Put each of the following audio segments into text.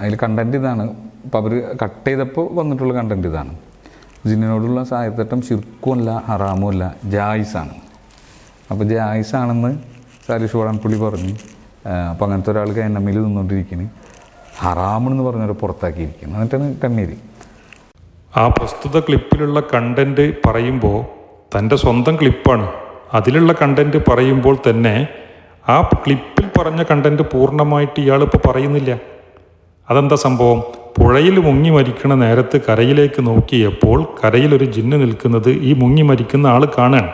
അതിൽ കണ്ടന്റ് ഇതാണ്. അപ്പോൾ അവർ കട്ട് ചെയ്തപ്പോൾ വന്നിട്ടുള്ള കണ്ടന്റ് ഇതാണ്. ജിന്നിനോടുള്ള സായത്തട്ടം ശിർക്കുമല്ല ഹറാമുമല്ല ജായിസാണ്. അപ്പോൾ ജായിസാണെന്ന് സാലിഷ് വടൻപുള്ളി പറഞ്ഞു. അപ്പോൾ അങ്ങനത്തെ ഒരാൾ കൈനമ്മിൽ നിന്നുകൊണ്ടിരിക്കുന്നു ഹറാമെന്ന് പറഞ്ഞവരെ പുറത്താക്കിയിരിക്കുന്നു എന്നിട്ടാണ് കണ്ണീര്. ആ പ്രസ്തുത ക്ലിപ്പിലുള്ള കണ്ടന്റ് പറയുമ്പോൾ തന്റെ സ്വന്തം ക്ലിപ്പാണ്. അതിലുള്ള കണ്ടന്റ് പറയുമ്പോൾ തന്നെ ആ ക്ലിപ്പിൽ പറഞ്ഞ കണ്ടന്റ് പൂർണമായിട്ട് ഇയാളിപ്പോൾ പറയുന്നില്ല. അതെന്താ സംഭവം? പുഴയിൽ മുങ്ങി മരിക്കുന്ന നേരത്ത് കരയിലേക്ക് നോക്കിയപ്പോൾ കരയിലൊരു ജിന്ന് നിൽക്കുന്നത് ഈ മുങ്ങി മരിക്കുന്ന ആൾ കാണാൻ.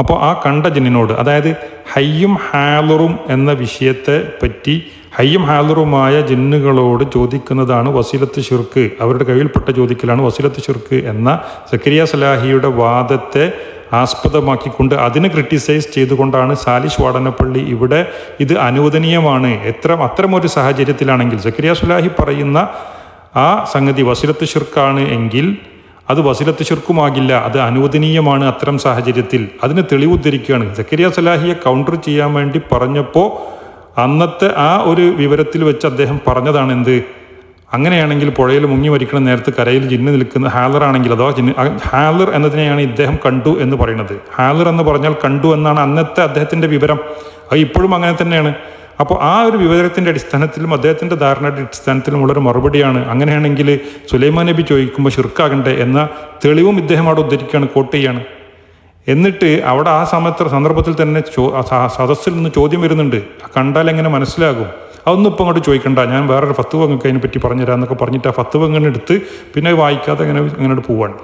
അപ്പോൾ ആ കണ്ട ജിന്നിനോട് അതായത് ഹയ്യും ഹാലറും എന്ന വിഷയത്തെ പറ്റി ഹയ്യും ഹാലറുമായ ജിന്നുകളോട് ചോദിക്കുന്നതാണ് വസീലത്ത് ഷിർക്ക് അവരുടെ കയ്യിൽപ്പെട്ട ചോദിക്കലാണ് വസീലത്ത് ഷിർക്ക് എന്ന സക്കരിയ സലാഹിയുടെ വാദത്തെ ആസ്പദമാക്കിക്കൊണ്ട് അതിനെ ക്രിട്ടിസൈസ് ചെയ്തുകൊണ്ടാണ് സാലിഷ് വാടനപ്പള്ളി ഇവിടെ ഇത് അനുവദനീയമാണ്. എത്ര അത്തരമൊരു സാഹചര്യത്തിലാണെങ്കിൽ സക്രിയ സുലാഹി പറയുന്ന ആ സംഗതി വസിലത്ത് ഷിർക്കാണ് എങ്കിൽ അത് വസിലത്ത് ഷിർക്കുമാകില്ല അത് അനുവദനീയമാണ് അത്തരം സാഹചര്യത്തിൽ. അതിന് തെളിവുദ്ധരിക്കുകയാണ് സക്കരിയ സലാഹിയെ കൗണ്ടർ ചെയ്യാൻ വേണ്ടി പറഞ്ഞപ്പോൾ അന്നത്തെ ആ ഒരു വിവരത്തിൽ വെച്ച് അദ്ദേഹം പറഞ്ഞതാണ് എന്ത്? അങ്ങനെയാണെങ്കിൽ പുഴയിൽ മുങ്ങി മരിക്കുന്ന നേരത്ത് കരയിൽ ജിന്ന് നിൽക്കുന്ന ഹാലർ ആണെങ്കിൽ അഥവാ ജിന്ന് ഹാലർ എന്നതിനെയാണ് ഇദ്ദേഹം കണ്ടു എന്ന് പറയുന്നത്. ഹാലർ എന്ന് പറഞ്ഞാൽ കണ്ടു എന്നാണ് അന്നത്തെ അദ്ദേഹത്തിന്റെ വിവരം. അത് ഇപ്പോഴും അങ്ങനെ തന്നെയാണ്. അപ്പോൾ ആ ഒരു വിവരത്തിന്റെ അടിസ്ഥാനത്തിലും അദ്ദേഹത്തിന്റെ ധാരണയുടെ അടിസ്ഥാനത്തിലും ഉള്ളൊരു മറുപടിയാണ് അങ്ങനെയാണെങ്കിൽ സുലൈമാൻ നബി ചോദിക്കുമ്പോൾ ഷിർക്കാകണ്ടേ എന്ന തെളിവും ഇദ്ദേഹം അവിടെ ഉദ്ധരിക്കുകയാണ് കോട്ടയാണ് എന്നിട്ട് അവിടെ ആ സമയത്ത് സന്ദർഭത്തിൽ തന്നെ ചോ സദസ്സിൽ നിന്ന് ചോദ്യം വരുന്നുണ്ട്. കണ്ടാൽ എങ്ങനെ മനസ്സിലാകും? അതൊന്നും ഇപ്പം അങ്ങോട്ട് ചോദിക്കണ്ട. ഞാൻ വേറൊരു ഫത്തുവ നിങ്ങൾക്ക് അതിനെപ്പറ്റി പറഞ്ഞുതരാമെന്നൊക്കെ പറഞ്ഞിട്ട് ആ ഫത്തുവ ഇങ്ങനെ എടുത്ത് പിന്നെ വായിക്കാതെ അങ്ങനെ അങ്ങോട്ട് പോവാണ്.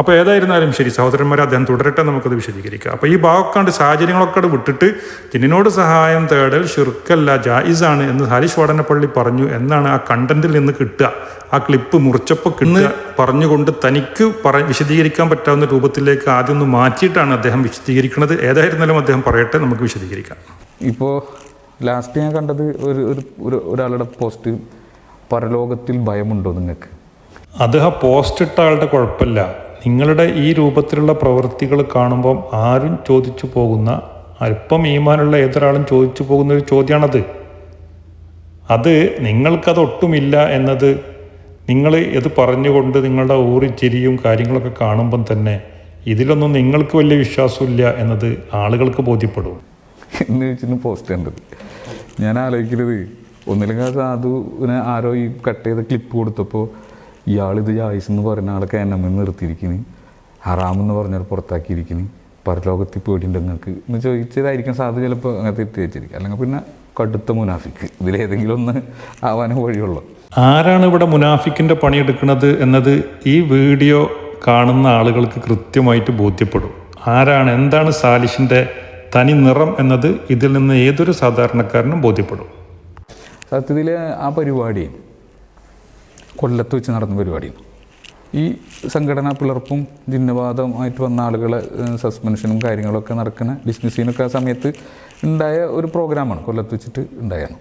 അപ്പോൾ ഏതായിരുന്നാലും ശരി സഹോദരന്മാരെ അദ്ദേഹം തുടരട്ടെ നമുക്കത് വിശദീകരിക്കാം. അപ്പോൾ ഈ ഭാഗക്കാണ്ട് സാഹചര്യങ്ങളൊക്കെ അവിടെ വിട്ടിട്ട് ജിന്നിനോട് സഹായം തേടൽ ഷിർക്കല്ല ജായിസാണ് എന്ന് ഹാരിഷ് വടനപ്പള്ളി പറഞ്ഞു എന്നാണ് ആ കണ്ടന്റിൽ നിന്ന് കിട്ടുക. ആ ക്ലിപ്പ് മുറിച്ചപ്പോൾ കിട്ടുക പറഞ്ഞുകൊണ്ട് തനിക്ക് പറ വിശദീകരിക്കാൻ പറ്റാവുന്ന രൂപത്തിലേക്ക് ആദ്യം ഒന്ന് മാറ്റിയിട്ടാണ് അദ്ദേഹം വിശദീകരിക്കുന്നത് ഏതായിരുന്നാലും അദ്ദേഹം പറയട്ടെ നമുക്ക് വിശദീകരിക്കാം. ഇപ്പോൾ ലാസ്റ്റ് ഞാൻ കണ്ടത് ഒരു ഒരു ഒരു- ഒരാളുടെ പോസ്റ്റ് പരലോകത്തിൽ ഭയമുണ്ടോ നിങ്ങൾക്ക്? അത് ആ പോസ്റ്റ് ഇട്ട ആളുടെ കുഴപ്പമില്ല. നിങ്ങളുടെ ഈ രൂപത്തിലുള്ള പ്രവൃത്തികൾ കാണുമ്പം ആരും ചോദിച്ചു പോകുന്ന അല്പം ഈമാനുള്ള ഏതൊരാളും ചോദിച്ചു പോകുന്ന ഒരു ചോദ്യമാണത് അത് നിങ്ങൾക്കത് ഒട്ടുമില്ല എന്നത് നിങ്ങൾ ഇത് പറഞ്ഞുകൊണ്ട് നിങ്ങളുടെ ഊറിച്ചിരിയും കാര്യങ്ങളൊക്കെ കാണുമ്പം തന്നെ ഇതിലൊന്നും നിങ്ങൾക്ക് വലിയ വിശ്വാസമില്ല എന്നത് ആളുകൾക്ക് ബോധ്യപ്പെടും. എന്ന് വെച്ചിട്ട് പോസ്റ്റ് കണ്ടത്. ഞാൻ ആലോചിക്കരുത് ഒന്നില്ലെങ്കിൽ ആ സാധുവിനെ ആരോ ഈ കട്ട് ചെയ്ത ക്ലിപ്പ് കൊടുത്തപ്പോൾ ഇയാളിത് ജായിസ് എന്ന് പറയുന്ന ആളെ കേനമെന്ന് നിർത്തിയിരിക്കുന്നു ഹറാമെന്ന് പറഞ്ഞാൽ പുറത്താക്കിയിരിക്കുന്നു പരലോകത്തിൽ പേടിയുണ്ട് നിങ്ങൾക്ക്. എന്ന് ചോദിച്ചതായിരിക്കും സാധു ചിലപ്പോൾ എത്തി വെച്ചിരിക്കും അല്ലെങ്കിൽ പിന്നെ കടുത്ത മുനാഫിക്ക്. ഇതിലേതെങ്കിലും ഒന്ന് ആവാനേ വഴിയുള്ളൂ. ആരാണ് ഇവിടെ മുനാഫിക്കിന്റെ പണിയെടുക്കുന്നത് എന്നത് ഈ വീഡിയോ കാണുന്ന ആളുകൾക്ക് കൃത്യമായിട്ട് ബോധ്യപ്പെടും. ആരാണ്? എന്താണ് സാലിഷിന്റെ തനി നിറം എന്നത് ഇതിൽ നിന്ന് ഏതൊരു സാധാരണക്കാരനും ബോധ്യപ്പെടും? സത്യത്തിൽ ആ പരിപാടി കൊല്ലത്ത് വെച്ച് നടന്ന പരിപാടി. ഈ സംഘടനാ പിളർപ്പും ജിന്നവാദമായിട്ട് വന്ന ആളുകളെ സസ്പെൻഷനും കാര്യങ്ങളൊക്കെ നടക്കുന്ന ബിസിനസ്സിനൊക്കെ ആ സമയത്ത് ഉണ്ടായ ഒരു പ്രോഗ്രാമാണ് കൊല്ലത്ത് വെച്ചിട്ട് ഉണ്ടായാണ്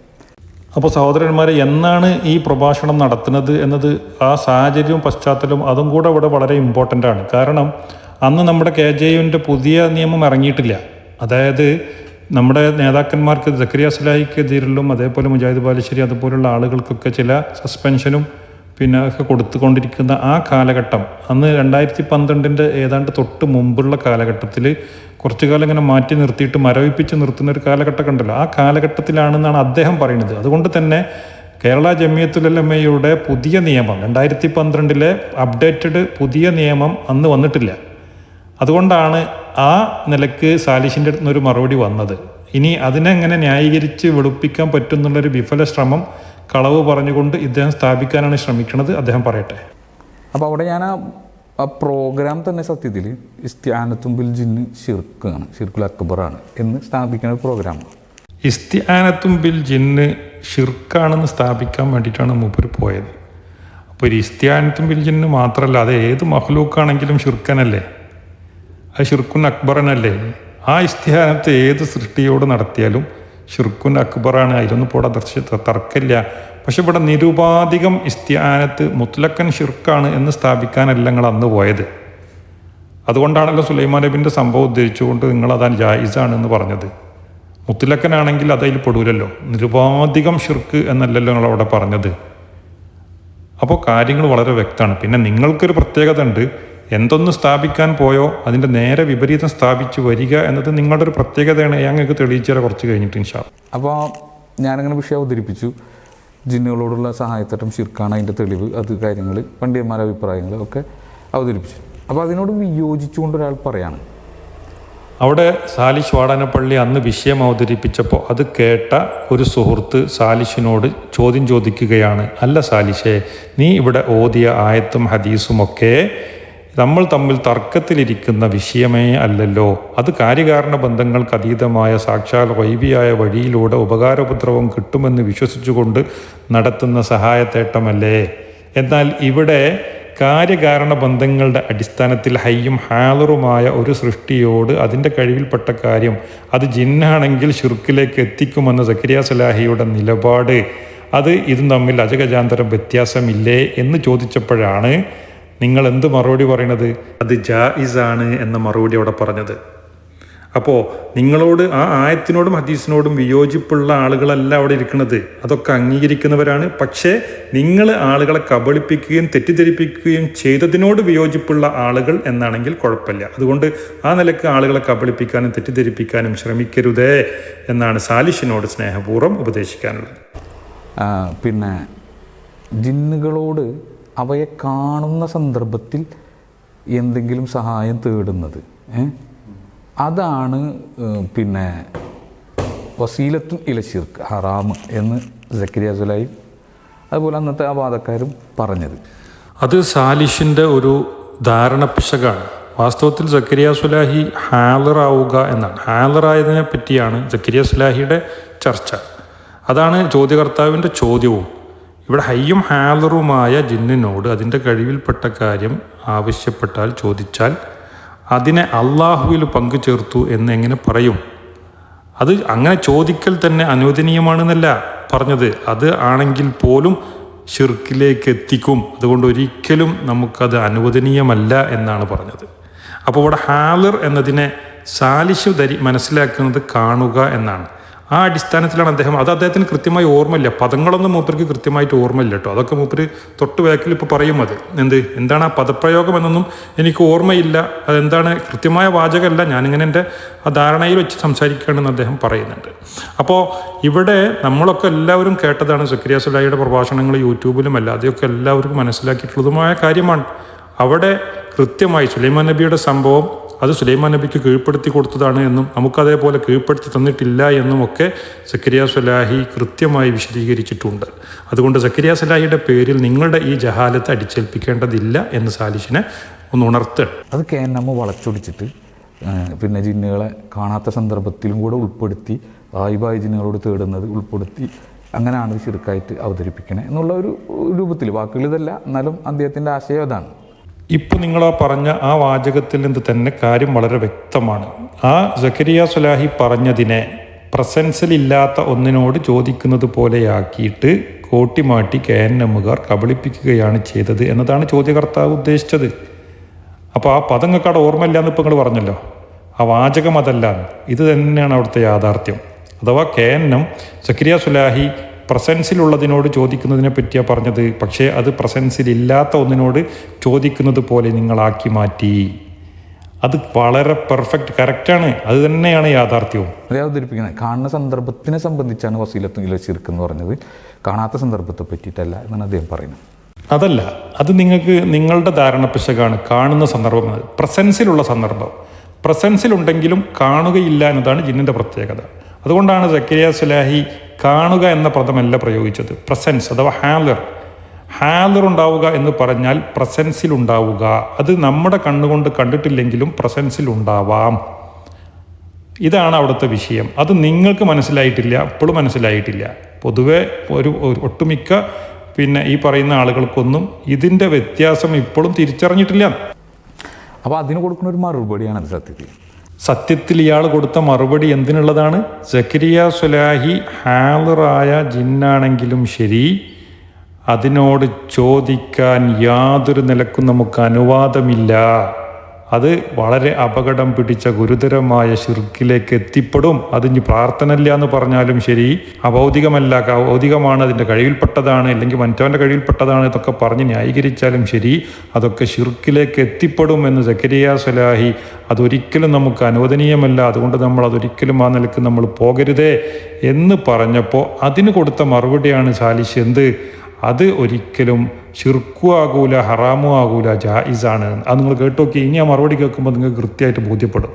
അപ്പോൾ സഹോദരന്മാരെ എന്നാണ് ഈ പ്രഭാഷണം നടത്തുന്നത് എന്നത് ആ സാഹചര്യവും പശ്ചാത്തലവും അതും കൂടെ ഇവിടെ വളരെ ഇമ്പോർട്ടന്റ് ആണ്. കാരണം അന്ന് നമ്മുടെ കെ ജെ യുവിന്റെ പുതിയ നിയമം ഇറങ്ങിയിട്ടില്ല. അതായത് നമ്മുടെ നേതാക്കന്മാർക്ക് സക്രിയ സലാഹിക്കെതിരിലും അതേപോലെ മുജാഹിദ് ബാലുശ്ശേരി അതുപോലുള്ള ആളുകൾക്കൊക്കെ ചില സസ്പെൻഷനും പിന്നെ ഒക്കെ കൊടുത്തുകൊണ്ടിരിക്കുന്ന ആ കാലഘട്ടം. അന്ന് രണ്ടായിരത്തി പന്ത്രണ്ടിന്റെ ഏതാണ്ട് തൊട്ട് മുമ്പുള്ള കാലഘട്ടത്തിൽ കുറച്ചു കാലം ഇങ്ങനെ മാറ്റി നിർത്തിയിട്ട് മരവിപ്പിച്ച് നിർത്തുന്ന ഒരു കാലഘട്ടമൊക്കെ ഉണ്ടല്ലോ. ആ കാലഘട്ടത്തിലാണെന്നാണ് അദ്ദേഹം പറയുന്നത്. അതുകൊണ്ട് തന്നെ കേരള ജമിയത്തുലമയുടെ പുതിയ നിയമം രണ്ടായിരത്തി പന്ത്രണ്ടിലെ അപ്ഡേറ്റഡ് പുതിയ നിയമം അന്ന് വന്നിട്ടില്ല. അതുകൊണ്ടാണ് ആ നിലയ്ക്ക് സാലിഷിന്റെ അടുത്ത് നിന്നൊരു മറുപടി വന്നത്. ഇനി അതിനെ എങ്ങനെ ന്യായീകരിച്ച് വെളുപ്പിക്കാൻ പറ്റുന്നുള്ളൊരു വിഫല ശ്രമം കളവ് പറഞ്ഞുകൊണ്ട് ഇദ്ദേഹം സ്ഥാപിക്കാനാണ് ശ്രമിക്കുന്നത് അദ്ദേഹം പറയട്ടെ. അപ്പോൾ അവിടെ ഞാൻ ആ പ്രോഗ്രാം തന്നെ സത്യത്തിൽ ഇസ്ത്യാനത്തുമ്പിൽ ജിന്ന് ഷിർക്കാണ് ഷിർക്കുൽ അക്ബറാണ് എന്ന് സ്ഥാപിക്കുന്ന ഒരു പ്രോഗ്രാമാണ് ഇസ്തിയാനത്തും ബിൽ ജിന്ന് ഷിർക്കാണെന്ന് സ്ഥാപിക്കാൻ വേണ്ടിയിട്ടാണ് മൂപ്പർ പോയത്. അപ്പോൾ ഒരു ഇസ്ത്യാനത്തുമ്പിൽ ബിൽ ജിന്ന് മാത്രമല്ല അത് ഏത് മഹ്ലൂക്കാണെങ്കിലും ഷിർക്കനല്ലേ അത് ഷിർക്കുൻ അക്ബറനല്ലേ? ആ ഇസ്തിഹാനത്തെ ഏത് സൃഷ്ടിയോട് നടത്തിയാലും ഷിർക്കുൻ അക്ബറാണ്. അതിലൊന്നും പോടാ ദർശ തർക്കമില്ല. പക്ഷെ ഇവിടെ നിരുപാധികം ഇസ്തിഹാനത്ത് മുത്തലക്കൻ ഷിർക്കാണ് എന്ന് സ്ഥാപിക്കാനല്ല നിങ്ങൾ അന്ന് പോയത്. അതുകൊണ്ടാണല്ലോ സുലൈമാൻ നബിന്റെ സംഭവം ഉദ്ധരിച്ചുകൊണ്ട് നിങ്ങൾ അതാണ് ജായിസാണ് എന്ന് പറഞ്ഞത് മുത്തലക്കനാണെങ്കിൽ അതതിൽ പെടൂലല്ലോ. നിരുപാധികം ഷിർക്ക് എന്നല്ലല്ലോ നിങ്ങൾ അവിടെ പറഞ്ഞത്. അപ്പോൾ കാര്യങ്ങൾ വളരെ വ്യക്തമാണ്. പിന്നെ നിങ്ങൾക്കൊരു പ്രത്യേകത ഉണ്ട്. എന്തൊന്ന് സ്ഥാപിക്കാൻ പോയോ അതിന്റെ നേരെ വിപരീതം സ്ഥാപിച്ചു വരിക എന്നത് നിങ്ങളുടെ ഒരു പ്രത്യേകതയാണ്. ഞങ്ങൾക്ക് തെളിയിച്ചു തരാം കുറച്ച് കഴിഞ്ഞിട്ട് ഇൻഷാ അപ്പോൾ ഞാനങ്ങനെ വിഷയം അവതരിപ്പിച്ചു. ജിന്നുകളോടുള്ള സഹായത്തട്ടം ശിർക്കാണ് അതിന്റെ തെളിവ് അത് കാര്യങ്ങൾ പണ്ഡിതന്മാരുടെ അഭിപ്രായങ്ങൾ ഒക്കെ അവതരിപ്പിച്ചു. അപ്പോൾ അതിനോട് വിയോജിച്ചുകൊണ്ട് ഒരാൾ പറയാണ്. അവിടെ സാലിഷ് വാടാനപ്പള്ളി അന്ന് വിഷയം അവതരിപ്പിച്ചപ്പോൾ അത് കേട്ട ഒരു സുഹൃത്ത് സാലിഷിനോട് ചോദ്യം ചോദിക്കുകയാണ്. അല്ല സാലിഷേ നീ ഇവിടെ ഓതിയ ആയത്തും ഹദീസും ഒക്കെ നമ്മൾ തമ്മിൽ തർക്കത്തിലിരിക്കുന്ന വിഷയമേ അല്ലല്ലോ. അത് കാര്യകാരണ ബന്ധങ്ങൾക്ക് അതീതമായ സാക്ഷാൽ വൈബിയായ വഴിയിലൂടെ ഉപകാരോപദ്രവം കിട്ടുമെന്ന് വിശ്വസിച്ചുകൊണ്ട് നടത്തുന്ന സഹായത്തേട്ടമല്ലേ എന്നാൽ ഇവിടെ കാര്യകാരണ ബന്ധങ്ങളുടെ അടിസ്ഥാനത്തിൽ ഹയ്യും ഹാലറുമായ ഒരു സൃഷ്ടിയോട് അതിന്റെ കഴിവിൽപ്പെട്ട കാര്യം അത് ജിന്നാണെങ്കിൽ ഷിർക്കിലേക്ക് എത്തിക്കുമെന്ന സക്കരിയ സലാഹിയുടെ നിലപാട്. അത് ഇതും തമ്മിൽ അജഗജാന്തരം വ്യത്യാസമില്ലേ എന്ന് ചോദിച്ചപ്പോഴാണ് നിങ്ങൾ എന്ത് മറുപടി പറയണത്? അത് ജായിസാണ് എന്ന മറുപടി അവിടെ പറഞ്ഞത്. അപ്പോൾ നിങ്ങളോട് ആ ആയത്തിനോടും ഹദീസിനോടും വിയോജിപ്പുള്ള ആളുകളല്ല അവിടെ ഇരിക്കുന്നത്. അതൊക്കെ അംഗീകരിക്കുന്നവരാണ്. പക്ഷേ നിങ്ങൾ ആളുകളെ കബളിപ്പിക്കുകയും തെറ്റിദ്ധരിപ്പിക്കുകയും ചെയ്തതിനോട് വിയോജിപ്പുള്ള ആളുകൾ എന്നാണെങ്കിൽ കുഴപ്പമില്ല. അതുകൊണ്ട് ആ നിലയ്ക്ക് ആളുകളെ കബളിപ്പിക്കാനും തെറ്റിദ്ധരിപ്പിക്കാനും ശ്രമിക്കരുതേ എന്നാണ് സാലിഷിനോട് സ്നേഹപൂർവം ഉപദേശിക്കാനുള്ളത്. പിന്നെ ജിന്നുകളോട് അവയെ കാണുന്ന സന്ദർഭത്തിൽ എന്തെങ്കിലും സഹായം തേടുന്നത്? അതാണ് പിന്നെ വസീലത്തും ഇലശിർക്ക് ഹറാം എന്ന് സക്കരിയ സുലായും അതുപോലെ അന്നത്തെ ആ വാദക്കാരും പറഞ്ഞത്. അത് സാലിഷിന്റെ ഒരു ധാരണ പിശകാണ്. വാസ്തവത്തിൽ സക്കരിയ സുലാഹി ഹാലറാവുക എന്നാണ്. ഹാലറായതിനെ പറ്റിയാണ് സക്കരിയ സുലാഹിയുടെ ചർച്ച. അതാണ് ചോദ്യകർത്താവിന്റെ ചോദ്യവും. ഇവിടെ ഹയ്യും ഹാലറുമായ ജിന്നിനോട് അതിന്റെ കഴിവിൽപ്പെട്ട കാര്യം ആവശ്യപ്പെട്ടാൽ ചോദിച്ചാൽ അതിനെ അള്ളാഹുവിൽ പങ്കു ചേർത്തു എന്ന് എങ്ങനെ പറയും? അത് അങ്ങനെ ചോദിക്കൽ തന്നെ അനുവദനീയമാണെന്നല്ല പറഞ്ഞത്. അത് ആണെങ്കിൽ പോലും ഷിർക്കിലേക്ക് എത്തിക്കും. അതുകൊണ്ട് ഒരിക്കലും നമുക്കത് അനുവദനീയമല്ല എന്നാണ് പറഞ്ഞത്. അപ്പോൾ ഇവിടെ ഹാലർ എന്നതിനെ സാലിശു ധരി മനസ്സിലാക്കുന്നത് കാണുക എന്നാണ്. ആ അടിസ്ഥാനത്തിലാണ് അദ്ദേഹം. അത് അദ്ദേഹത്തിന് കൃത്യമായി ഓർമ്മയില്ല. പദങ്ങളൊന്നും മൂപ്പർക്ക് കൃത്യമായിട്ട് ഓർമ്മയില്ല കേട്ടോ. അതൊക്കെ മൂപ്പര് തൊട്ട് ബാക്കിൽ ഇപ്പോൾ പറയും അത്. എന്ത്? എന്താണ് ആ പദപ്രയോഗം എന്നൊന്നും എനിക്ക് ഓർമ്മയില്ല. അതെന്താണ്? കൃത്യമായ വാചകമല്ല. ഞാനിങ്ങനെ എന്റെ ആ ധാരണയിൽ വെച്ച് സംസാരിക്കുകയാണെന്ന് അദ്ദേഹം പറയുന്നുണ്ട്. അപ്പോൾ ഇവിടെ നമ്മളൊക്കെ എല്ലാവരും കേട്ടതാണ് സക്രിയ സുലായിയുടെ പ്രഭാഷണങ്ങൾ യൂട്യൂബിലും അല്ലാതെയൊക്കെ എല്ലാവർക്കും മനസ്സിലാക്കിയിട്ടുള്ളതുമായ കാര്യമാണ്. അവിടെ കൃത്യമായി സുലൈമാൻ നബിയുടെ സംഭവം അത് സുലൈമാൻ നബിക്ക് കീഴ്പ്പെടുത്തി കൊടുത്തതാണ് എന്നും നമുക്കതേപോലെ കീഴ്പ്പെടുത്തി തന്നിട്ടില്ല എന്നും ഒക്കെ സക്കരിയ സുലാഹി കൃത്യമായി വിശദീകരിച്ചിട്ടുണ്ട്. അതുകൊണ്ട് സക്കരിയ സുലാഹിയുടെ പേരിൽ നിങ്ങളുടെ ഈ ജഹാലത്ത് അടിച്ചേൽപ്പിക്കേണ്ടതില്ല എന്ന് സാലിഷിനെ ഒന്ന് ഉണർത്തുക അത് കെ എൻ വളച്ചൊടിച്ചിട്ട് പിന്നെ ജിന്നുകളെ കാണാത്ത സന്ദർഭത്തിലും കൂടെ ഉൾപ്പെടുത്തി ആയിബായി ജിന്നുകളോട് തേടുന്നത് ഉൾപ്പെടുത്തി അങ്ങനെയാണ് ഇത് ശിർക്കായിട്ട് അവതരിപ്പിക്കണേ എന്നുള്ള ഒരു രൂപത്തിൽ വാക്കുകൾ ഇതല്ല എന്നാലും അദ്ദേഹത്തിന്റെ ആശയം അതാണ്. ഇപ്പോൾ നിങ്ങൾ ആ പറഞ്ഞ ആ വാചകത്തിൽ നിന്ന് തന്നെ കാര്യം വളരെ വ്യക്തമാണ്. ആ സക്കരിയ സുലാഹി പറഞ്ഞതിനെ പ്രസൻസിലില്ലാത്ത ഒന്നിനോട് ചോദിക്കുന്നത് പോലെയാക്കിയിട്ട് കോട്ടിമാട്ടി കെ എൻ എമ്മുകാർ കബളിപ്പിക്കുകയാണ് ചെയ്തത് എന്നതാണ് ചോദ്യകർത്താവ് ഉദ്ദേശിച്ചത്. അപ്പോൾ ആ പദങ്ങൾക്കവിടെ ഓർമ്മയില്ലാന്ന് ഇപ്പോൾ നിങ്ങൾ പറഞ്ഞല്ലോ. ആ വാചകം അതല്ല. ഇത് തന്നെയാണ് അവിടുത്തെ യാഥാർത്ഥ്യം. അഥവാ K N M Zakariya Swalahi പ്രസൻസിലുള്ളതിനോട് ചോദിക്കുന്നതിനെ പറ്റിയാണ് പറഞ്ഞത്. പക്ഷേ അത് പ്രസൻസിലില്ലാത്ത ഒന്നിനോട് ചോദിക്കുന്നത് പോലെ നിങ്ങളാക്കി മാറ്റി. അത് വളരെ പെർഫെക്റ്റ് കറക്റ്റാണ് അത് തന്നെയാണ് യാഥാർത്ഥ്യവും. അതേ അവതരിപ്പിക്കുന്നത് കാണുന്ന സന്ദർഭത്തിനെ സംബന്ധിച്ചാണ് വസീലത്തും ചിർക്ക് എന്ന് പറഞ്ഞത്. കാണാത്ത സന്ദർഭത്തെ പറ്റിയിട്ടല്ല എന്നാണ് അദ്ദേഹം പറയുന്നത്. അതല്ല അത് നിങ്ങൾക്ക് നിങ്ങളുടെ ധാരണ പിശകാണ് കാണുന്ന സന്ദർഭം. പ്രസൻസിലുള്ള സന്ദർഭം. പ്രസൻസിലുണ്ടെങ്കിലും കാണുകയില്ല എന്നതാണ് ജിന്നിന്റെ പ്രത്യേകത. അതുകൊണ്ടാണ് സക്കരിയ സുലാഹി കാണുക എന്ന പദമല്ല പ്രയോഗിച്ചത്. പ്രസൻസ് അഥവാ ഹാലർ. ഹാലർ ഉണ്ടാവുക എന്ന് പറഞ്ഞാൽ പ്രസൻസിൽ ഉണ്ടാവുക. അത് നമ്മുടെ കണ്ണുകൊണ്ട് കണ്ടിട്ടില്ലെങ്കിലും പ്രസൻസിൽ ഉണ്ടാവാം. ഇതാണ് അവിടുത്തെ വിഷയം. അത് നിങ്ങൾക്ക് മനസ്സിലായിട്ടില്ല ഇപ്പോഴും മനസ്സിലായിട്ടില്ല. പൊതുവെ ഒരു ഒട്ടുമിക്ക പിന്നെ ഈ പറയുന്ന ആളുകൾക്കൊന്നും ഇതിന്റെ വ്യത്യാസം ഇപ്പോഴും തിരിച്ചറിഞ്ഞിട്ടില്ല. അപ്പോൾ അതിന് കൊടുക്കുന്ന ഒരു മറുപടിയാണ് സത്യത്തിൽ. സത്യത്തിൽ ഇയാൾ കൊടുത്ത മറുപടി എന്തിനുള്ളതാണ്? സക്കരിയ സുലാഹി ഹാലറായ ജിന്നാണെങ്കിലും ശരി. അതിനോട് ചോദിക്കാൻ യാതൊരു നിലക്കും നമുക്ക് അനുവാദമില്ല. അത് വളരെ അപകടം പിടിച്ച ഗുരുതരമായ ശിർക്കിലേക്ക് എത്തിപ്പെടും. അത് ഇനി പ്രാർത്ഥന ഇല്ല എന്ന് പറഞ്ഞാലും ശരി അഭൗതികമല്ല ഭൗതികമാണ് അതിന്റെ കഴിവിൽപ്പെട്ടതാണ് അല്ലെങ്കിൽ മറ്റവന്റെ കഴിവിൽപ്പെട്ടതാണ് എന്നൊക്കെ പറഞ്ഞ് ന്യായീകരിച്ചാലും ശരി അതൊക്കെ ശിർക്കിലേക്ക് എത്തിപ്പെടും എന്ന് സക്കരിയ സലാഹി അതൊരിക്കലും നമുക്ക് അനുവദനീയമല്ല. അതുകൊണ്ട് നമ്മൾ അതൊരിക്കലും ആ നിലയ്ക്ക് നമ്മൾ പോകരുതേ എന്ന് പറഞ്ഞപ്പോൾ അതിന് കൊടുത്ത മറുപടിയാണ് സാലിശ് എന്ത്? അത് ഒരിക്കലും ഷിർക്കു ആകൂല ഹറാമു ആകൂല ജായിസാണ്. അത് നിങ്ങൾ കേട്ടോക്കി ഇനി ആ മറുപടി കേൾക്കുമ്പോൾ നിങ്ങൾക്ക് കൃത്യമായിട്ട് ബോധ്യപ്പെടും.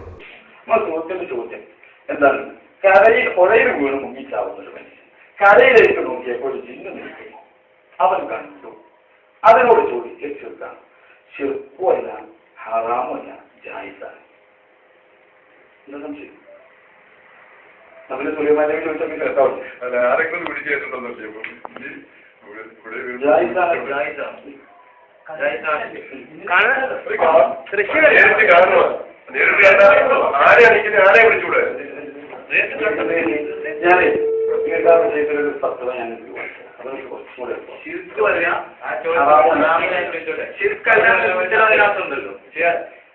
എന്താണ്? കരയിൽ പുഴയിൽ വീണ് മുങ്ങിച്ചാവുന്ന ഒരു മനുഷ്യൻ. കരയിലേക്ക് നോക്കിയപ്പോൾ ഒരു ജിന്ന് നിൽക്കുന്നു. അവൻ കണ്ടു. അതിനോട് ചോദിച്ചു ചെറുക്കാണ് ചെറുപ്പമല്ല ഹറാമല്ല ജായിസാണ്. എന്താ സംശയം? സുലൈമാനെ അല്ല ആരെങ്കിലും പിടിച്ചിട്ടുണ്ടെന്ന് ചെയ്യുമ്പോൾ നേരിട്ട് കാണുക നേരിട്ട് കണ്ടാൽ ആരെ അടിക്കുന്നത് ആരെ വിളിച്ചൂടെ ഞാനേ പ്രത്യേകത ചെയ്തൊരു തത്വം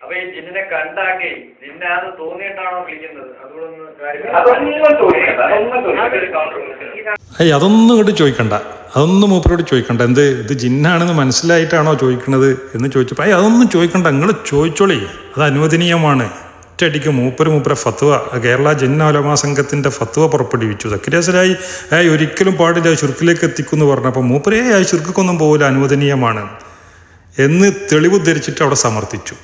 അപ്പൊ ഈ ജിന്നിനെ കണ്ടാക്കി ജിന്നെ അത് തോന്നിയിട്ടാണോ വിളിക്കുന്നത്? അതുകൊണ്ടൊന്ന് അതൊന്നും ഇങ്ങോട്ട് ചോദിക്കണ്ട അതൊന്നും മൂപ്പരോട് ചോദിക്കണ്ട. എന്ത് ഇത് ജിന്നാണെന്ന് മനസ്സിലായിട്ടാണോ ചോദിക്കണത് എന്ന് ചോദിച്ചപ്പോൾ അതൊന്നും ചോദിക്കണ്ട. നിങ്ങൾ ചോദിച്ചോളി. അത് അനുവദനീയമാണ്. ഒറ്റയടിക്ക് മൂപ്പര് മൂപ്പര ഫത്വ കേരള ജന്നാലമാ സംഘത്തിന്റെ ഫത്വ പുറപ്പെടുവിച്ചു. സക്രിയാസരായി ഏയ് ഒരിക്കലും പാടില്ല ചുരുക്കിലേക്ക് എത്തിക്കുമെന്ന് പറഞ്ഞപ്പോൾ മൂപ്പരേ ആ ചുരുക്കൊന്നും പോകില്ല അനുവദനീയമാണ് എന്ന് തെളിവ് ധരിച്ചിട്ട് അവിടെ സമർത്ഥിച്ചു.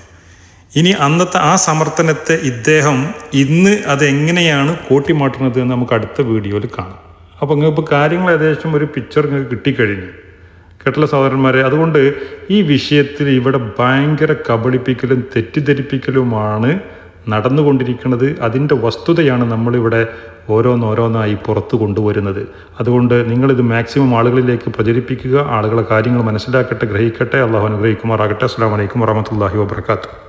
ഇനി അന്നത്തെ ആ സമർത്ഥനത്തെ ഇദ്ദേഹം ഇന്ന് അതെങ്ങനെയാണ് കോട്ടിമാട്ടുന്നത് എന്ന് നമുക്ക് അടുത്ത വീഡിയോയിൽ കാണാം. അപ്പോൾ നിങ്ങൾക്ക് ഇപ്പോൾ കാര്യങ്ങൾ ഏകദേശം ഒരു പിക്ചർ നിങ്ങൾക്ക് കിട്ടിക്കഴിഞ്ഞു. കേട്ടുള്ള സഹോദരന്മാരെ? അതുകൊണ്ട് ഈ വിഷയത്തിൽ ഇവിടെ ഭയങ്കര കബളിപ്പിക്കലും തെറ്റിദ്ധരിപ്പിക്കലുമാണ് നടന്നുകൊണ്ടിരിക്കുന്നത്. അതിന്റെ വസ്തുതയാണ് നമ്മളിവിടെ ഓരോന്നോരോന്നായി പുറത്തു കൊണ്ടുവരുന്നത്. അതുകൊണ്ട് നിങ്ങളിത് മാക്സിമം ആളുകളിലേക്ക് പ്രചരിപ്പിക്കുക ആളുകളെ കാര്യങ്ങൾ മനസ്സിലാക്കട്ടെ ഗ്രഹിക്കട്ടെ. അള്ളാഹു അനുഗ്രഹിക്കുമാറാകട്ടെ. അസ്സാം വലൈക്കും വറഹമത്തല്ലാഹി വാബർക്കാത്തു